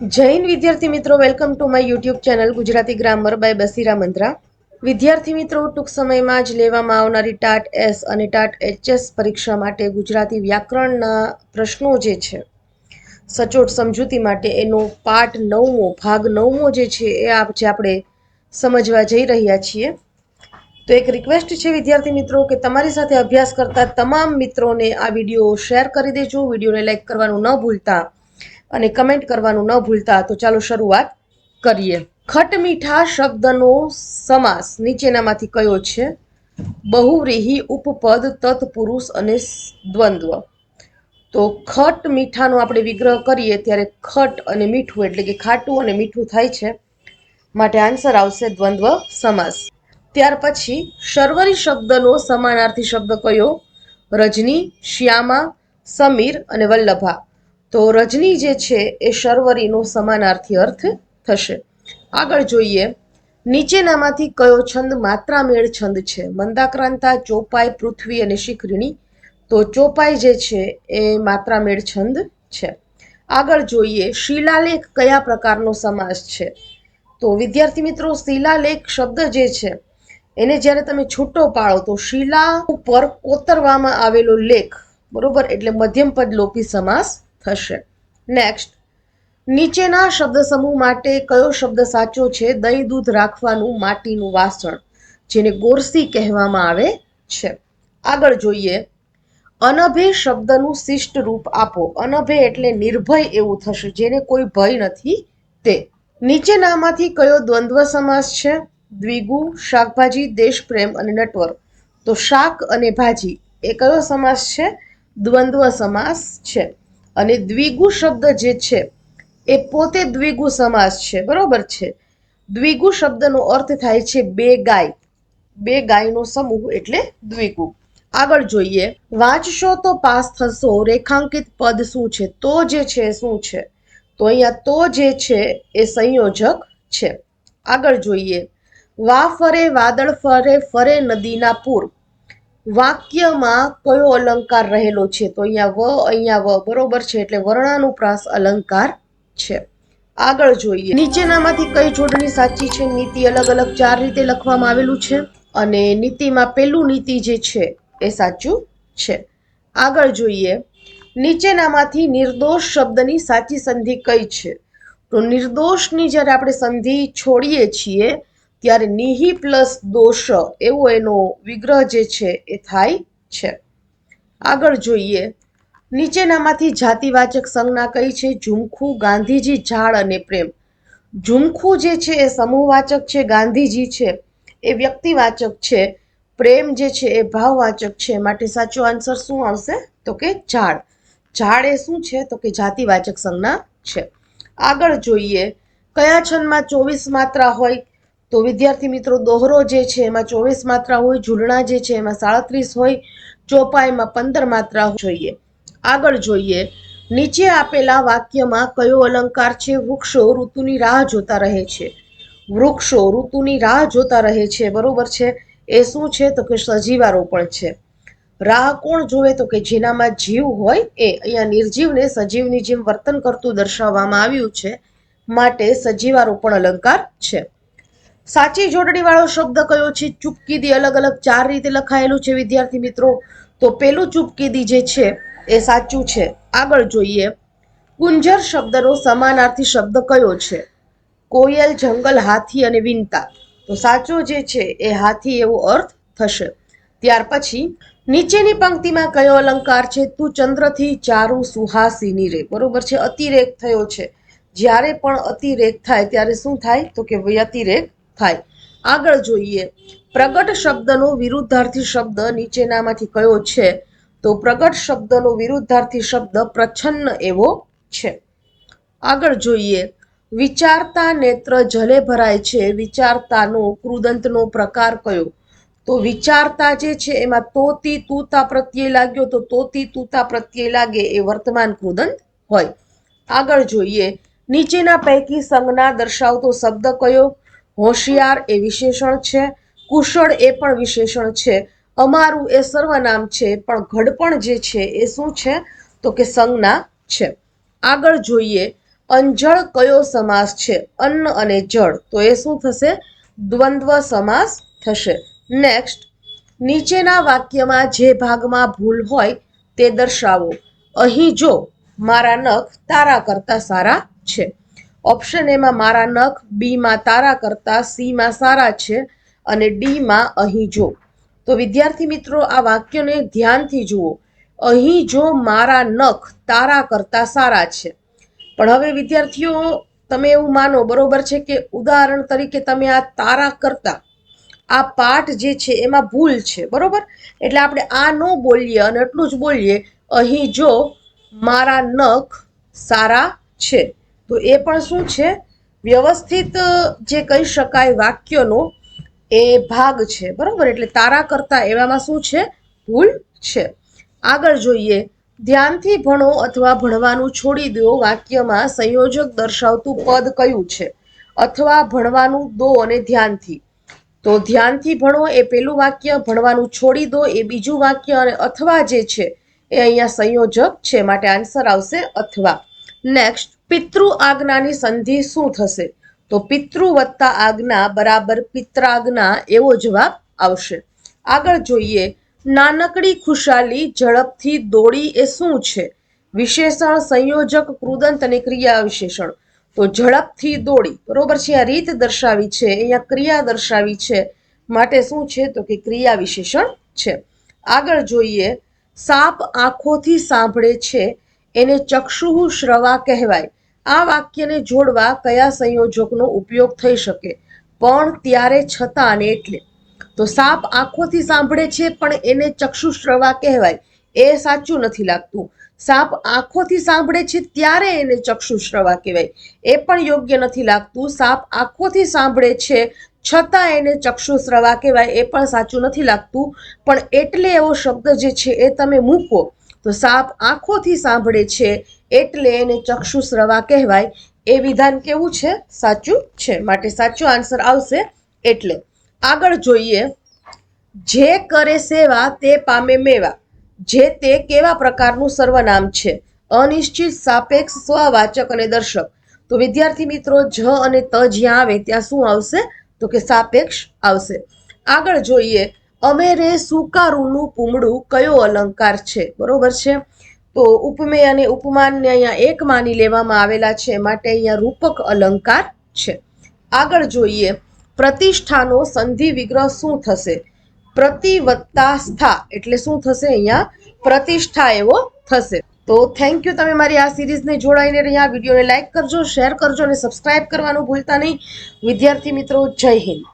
જૈન વિદ્યાર્થી મિત્રો welcome to my YouTube channel Gujarati grammar by Basira Mantra વિદ્યાર્થી મિત્રો, ટૂંક સમયમાં જ લેવામાં આવનારી ટાટ એસ અને ટાટ એચએસ પરીક્ષા માટે ગુજરાતી વ્યાકરણના પ્રશ્નો જે છે, સચોટ સમજૂતી માટે એનો પાઠ નવમો, ભાગ નવમો જે છે એ જે આપણે સમજવા જઈ રહ્યા છીએ. તો એક રિક્વેસ્ટ છે વિદ્યાર્થી મિત્રો કે તમારી સાથે અભ્યાસ કરતા તમામ મિત્રોને આ વીડિયો શેર કરી દેજો. વિડીયોને લાઇક કરવાનું ન ભૂલતા. અને કમેન્ટ કરવાનું ન ભૂલતા તો ચાલો શરૂઆત કરીએ. ખટ મીઠા શબ્દનો સમાસ નીચેનામાંથી કયો છે? બહુવ્રીહી, ઉપપદ, તત્પુરુષ અને દ્વંદ્વ. તો ખટ મીઠાનો આપણે વિગ્રહ કરીએ ત્યારે ખટ અને મીઠું એટલે કે ખાટું અને મીઠું થાય છે. માટે આન્સર આવશે દ્વંદ્વ સમાસ. ત્યાર પછી શર્વરી શબ્દનો સમાનાર્થી શબ્દ કયો? રજની, શ્યામા, સમીર અને વલ્લભા. તો રજની જે છે એ શર્વરીનો સમાનાર્થી અર્થ થશે. આગળ જોઈએ. નીચેનામાંથી કયો છંદ માત્રામેળ છંદ છે? મંદાક્રાંતા, ચોપાઈ, પૃથ્વી અને શિખરીણી. તો ચોપાઈ જે છે એ માત્રામેળ છંદ છે. આગળ જોઈએ, શિલાલેખ કયા પ્રકારનો સમાસ છે? તો વિદ્યાર્થી મિત્રો, શિલાલેખ શબ્દ જે છે, એને જ્યારે તમે છૂટો પાડો, તો શિલા ઉપર કોતરવામાં આવેલો લેખ, બરોબર? એટલે મધ્યમ પદ લોપી સમાસ થશે. નેક્સ્ટ નીચેના શબ્દ સમૂહ માટે કયો શબ્દ સાચો છે? દહીં દૂધ રાખવાનું માટીનું વાસણ, જેને ગોરસી કહેવામાં આવે છે. આગળ જોઈએ. અનભે શબ્દનું શિષ્ટ રૂપ આપો. અનભે એટલે નિર્ભય એવું થશે, જેને કોઈ ભય નથી તે. નીચેનામાંથી કયો દ્વંદ્વ સમાસ છે? દ્વિગુ, શાકભાજી, દેશપ્રેમ અને નટવર તો શાક અને ભાજી એ કયો સમાસ છે? દ્વંદ્વ સમાસ છે. અને દ્વિગુ શબ્દ જે છે, એ પોતે દ્વિગુ સમાસ છે. બરોબર છે? દ્વિગુ શબ્દનો અર્થ થાય છે બે ગાય. બે ગાયનો સમૂહ એટલે દ્વિગુ. આગળ જોઈએ. વાંચશો તો પાસ થશો. રેખાંકિત પદ શું છે? તો જે છે, શું છે? તો અહીંયા તો જે છે, એ સંયોજક છે. આગળ જોઈએ. વા ફરે વાદળ ફરે ફરે નદીના પૂર. વાક્યમાં કયો અલંકાર રહેલો છે? તો અહીંયા વ અહીંયા વ બરોબર છે, એટલે વર્ણાનુપ્રાસ અલંકાર છે. આગળ જોઈએ. નીચેનામાંથી કઈ જોડણી સાચી છે? નીતિ અલગ અલગ ચાર રીતે લખવામાં આવેલું છે. અને નીતિમાં પેલું નીતિ જે છે એ સાચું છે. આગળ જોઈએ. નીચેનામાંથી નિર્દોષ શબ્દની સાચી સંધિ કઈ છે? તો નિર્દોષની જ્યારે આપણે સંધિ છોડીએ છીએ ત્યારે નિહિ પ્લસ દોષ એવો એનો વિગ્રહ જે છે એ થાય છે. આગળ જોઈએ. નીચેનામાંથી જાતિવાચક સંજ્ઞા કઈ છે? ઝુમખું, ગાંધીજી, ઝાડ અને પ્રેમ. ઝુમખું જે છે એ સમૂહવાચક છે, ગાંધીજી છે, એ વ્યક્તિવાચક છે. પ્રેમ જે છે એ ભાવવાચક છે. માટે સાચો આન્સર શું આવશે? તો કે ઝાડ. ઝાડ એ શું છે? તો કે જાતિવાચક સંજ્ઞા છે. આગળ જોઈએ. કયા છંદમાં ચોવીસ માત્રા હોય? તો વિદ્યાર્થી મિત્રો, દોહરો જે છે એમાં ચોવીસ માત્રા હોય, ઝૂલણા જે છે એમાં સાડત્રીસ હોય ચોપાઈમાં પંદર માત્રા જોઈએ. આગળ જોઈએ, નીચે આપેલા વાક્યમાં કયો અલંકાર છે? વૃક્ષો ઋતુની રાહ જોતા રહે છે. વૃક્ષો ઋતુની રાહ જોતા રહે છે, બરોબર છે? એ શું છે? તો કે સજીવારોપણ છે. રાહ કોણ જોવે? તો કે જેનામાં જીવ હોય એ. અહીંયા નિર્જીવને સજીવની જેમ વર્તન કરતું દર્શાવવામાં આવ્યું છે. માટે સજીવારોપણ અલંકાર છે. સાચી જોડણીવાળો શબ્દ કયો છે? ચૂપકીદી અલગ અલગ ચાર રીતે લખાયેલું છે, વિદ્યાર્થી મિત્રો. તો પેલું ચૂપકીદી જે છે, એ સાચું છે. આગળ જોઈએ. કુંજર શબ્દનો સમાનાર્થી શબ્દ કયો છે? કોયલ, જંગલ, હાથી અને વિનતા. તો સાચો જે છે, એ હાથી એવો અર્થ થશે. ત્યાર પછી, નીચેની પંક્તિમાં કયો અલંકાર છે? તું ચંદ્રથી ચારું સુહાસીની રે. બરોબર છે? અતિરેક થયો છે. જ્યારે પણ અતિરેક થાય, ત્યારે શું થાય? તો કે વ્યતિરેક થાય. આગળ જોઈએ. પ્રગટ શબ્દનો વિરુદ્ધાર્થી શબ્દ નીચેનામાંથી કયો છે? તો પ્રગટ શબ્દનો વિરુદ્ધાર્થી શબ્દ પ્રચ્છન્ન એવો છે. આગળ જોઈએ. વિચારતા નેત્ર જલે ભરાય છે. વિચારતાનો કૃદંતનો પ્રકાર કયો? તો વિચારતા જે છે એમાં તોતી તૂતા પ્રત્યે લાગ્યો તો તોતી તૂતા પ્રત્યે લાગે એ વર્તમાન કૃદંત હોય. આગળ જોઈએ. નીચેના પૈકી સંજ્ઞા દર્શાવતો શબ્દ કયો? હોશિયાર એ વિશેષણ છે, કુશળ એ પણ વિશેષણ છે, અમારું એ સર્વનામ છે, પણ ઘડપણ જે છે એ શું છે? તો કે સંજ્ઞા છે. આગળ જોઈએ, અંજળ કયો સમાસ છે? અન્ન અને જળ. તો એ શું થશે? દ્વંદ્વ સમાસ થશે. નેક્સ્ટ નીચેના વાક્યમાં જે ભાગમાં ભૂલ હોય તે દર્શાવો. અહીં જો મારા નખ તારા કરતા સારા છે. ઓપ્શન એમાં મારા નખ બીમાં તારા કરતાં સીમાં સારા છે અને ડીમાં અહીં જો. તો વિદ્યાર્થી મિત્રો, આ વાક્યને ધ્યાનથી જુઓ. અહીં જો મારા નખ તારા કરતાં સારા છે. પણ હવે વિદ્યાર્થીઓ, તમે એવું માનો, બરોબર છે કે ઉદાહરણ તરીકે તમે આ તારા કરતા, આ પાઠ જે છે એમાં ભૂલ છે, બરોબર? એટલે આપણે આ ન બોલીએ અને એટલું જ બોલીએ, અહીં જો મારા નખ સારા છે. તો એ પણ શું છે? વ્યવસ્થિત જે કહી શકાય વાક્યનો એ ભાગ છે, બરાબર? એટલે તારા કરતા એવામાં શું છે? ભૂલ છે. આગળ જોઈએ. ધ્યાનથી ભણો અથવા ભણવાનું છોડી દો વાક્યમાં સંયોજક દર્શાવતું પદ કયું છે? અથવા ભણવાનું દો અને ધ્યાનથી. તો ધ્યાનથી ભણો એ પેલું વાક્ય, ભણવાનું છોડી દો એ બીજું વાક્ય અને અથવા જે છે એ અહીંયા સંયોજક છે, માટે આન્સર આવશે અથવા. નેક્સ્ટ પિતૃ આજ્ઞાની સંધિ શું થશે? તો પિતૃ વત્તા આજ્ઞા બરાબર પિત્રાજ્ઞા એવો જવાબ આવશે. આગળ જોઈએ, નાનકડી ખુશાલી ઝડપથી દોડી એ શું છે? વિશેષણ, સંયોજક, કૃદંત અને ક્રિયા વિશેષણ. તો ઝડપથી દોડી, બરોબર છે? આ રીત દર્શાવી છે, અહીંયા ક્રિયા દર્શાવી છે. માટે શું છે? તો કે ક્રિયા વિશેષણ છે. આગળ જોઈએ, સાપ આંખોથી સાંભળે છે, એને ચક્ષુ શ્રવા કહેવાય. આ વાક્યને જોડવા કયા સંયોજકનો ઉપયોગ થઈ શકે? પણ ત્યારે છતાં અને એટલે. તો સાપ આંખોથી સાંભળે છે, પણ એને ચક્ષુશ્રવા કહેવાય. એ સાચું નથી લાગતું. સાપ આંખોથી સાંભળે છે, ત્યારે એને ચક્ષુશ્રવા કહેવાય. એ પણ યોગ્ય નથી લાગતું. સાપ આંખોથી સાંભળે છે, છતાં એને ચક્ષુશ્રવા કહેવાય. એ પણ સાચું નથી લાગતું. પણ એટલે એવો શબ્દ જે છે, એ તમે મૂકો. તો સાપ આંખોથી સાંભળે છે એટલે એને ચક્ષુશ્રવા કહેવાય. એ વિધાન કેવું છે? સાચું છે. માટે સાચો આન્સર આવશે એટલે. આગળ જોઈએ. જે કરે સેવા તે પામે મેવા. જે તે કેવા પ્રકારનું સર્વનામ છે? અનિશ્ચિત, સાપેક્ષ, સ્વવાચક અને દર્શક. તો વિદ્યાર્થી મિત્રો, જ અને ત જ્યાં આવે ત્યાં શું આવશે? તો કે સાપેક્ષ આવશે. આગળ જોઈએ. અમેરે સુકારુનું પૂમડું કયો અલંકાર છે? બરોબર છે? તો ઉપમેય અને ઉપમાનને અહીંયા એક માની લેવામાં આવેલા છે. માટે અહીંયા રૂપક અલંકાર છે. આગળ જોઈએ, પ્રતિષ્ઠાનો સંધિ વિગ્રહ શું થશે? પ્રતિ વત્તા સ્થા એટલે શું થશે અહીંયા? પ્રતિષ્ઠા એવો થશે. તો થેન્ક યુ તમે મારી આ સિરીઝને જોડાઈને રહ્યા. વિડીયોને લાઇક કરજો, શેર કરજો અને સબસ્ક્રાઇબ કરવાનું ભૂલતા નહીં. વિદ્યાર્થી મિત્રો, જય હિન્દ.